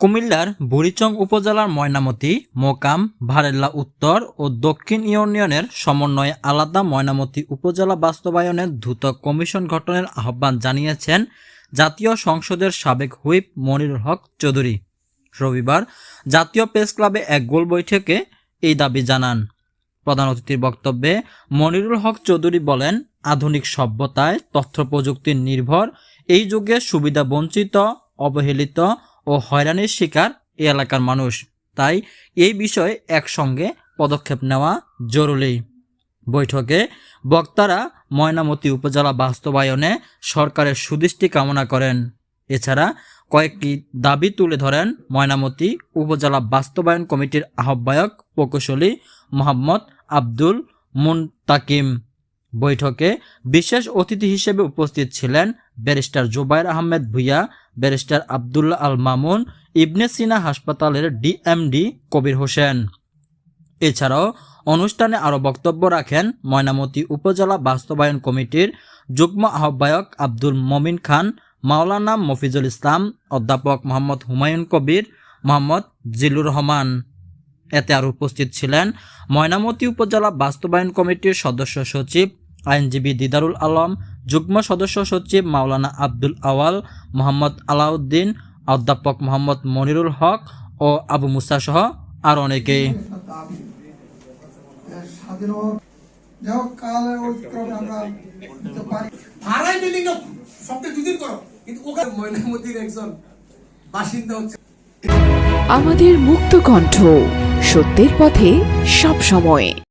কুমিল্লার বুড়িচং উপজেলার ময়নামতি, মোকাম, ভারেল্লা উত্তর ও দক্ষিণ ইউনিয়নের সমন্বয়ে আলাদা ময়নামতি উপজেলা বাস্তবায়নের দ্রুত কমিশন গঠনের আহ্বান জানিয়েছেন জাতীয় সংসদের সাবেক হুইপ মনিরুল হক চৌধুরী। রবিবার জাতীয় প্রেস ক্লাবে এক গোল বৈঠকে এই দাবি জানান। প্রধান অতিথির বক্তব্যে মনিরুল হক চৌধুরী বলেন, আধুনিক সভ্যতায় তথ্য প্রযুক্তির নির্ভর, এই যুগে সুবিধা বঞ্চিত, অবহেলিত ও হয়রানির শিকার এই এলাকার মানুষ। তাই এই বিষয়ে একসঙ্গে পদক্ষেপ নেওয়া জরুরি। বৈঠকে বক্তারা ময়নামতি উপজেলা বাস্তবায়নে সরকারের সুদৃষ্টি কামনা করেন। এছাড়া কয়েকটি দাবি তুলে ধরেন ময়নামতি উপজেলা বাস্তবায়ন কমিটির আহ্বায়ক প্রকৌশলী মোহাম্মদ আব্দুল মুনতাকিম। বৈঠকে বিশেষ অতিথি হিসেবে উপস্থিত ছিলেন ব্যারিস্টার জুবাইর আহমেদ ভুইয়া, ব্যারিস্টার আবদুল্লাহ আল মামুন, ইবনে সিনা হাসপাতালের ডিএমডি কবির হোসেন। এছাড়াও অনুষ্ঠানে আরও বক্তব্য রাখেন ময়নামতি উপজেলা বাস্তবায়ন কমিটির যুগ্ম আহ্বায়ক আব্দুল মমিন খান, মাওলানা মফিজুল ইসলাম, অধ্যাপক মোহাম্মদ হুমায়ুন কবির, মোহাম্মদ জিলুর রহমান। এতে আরও উপস্থিত ছিলেন ময়নামতি উপজেলা বাস্তবায়ন কমিটির সদস্য সচিব আইনজীবী দিদারুল আলম, যুগ্ম সদস্য সচিব মাওলানা আব্দুল আওয়াল, মোহাম্মদ আলাউদ্দিন, অধ্যাপক মোহাম্মদ মনিরুল হক ও আবু মুসা সহ আর হচ্ছে আমাদের মুক্ত কণ্ঠ সত্যের পথে সব সময়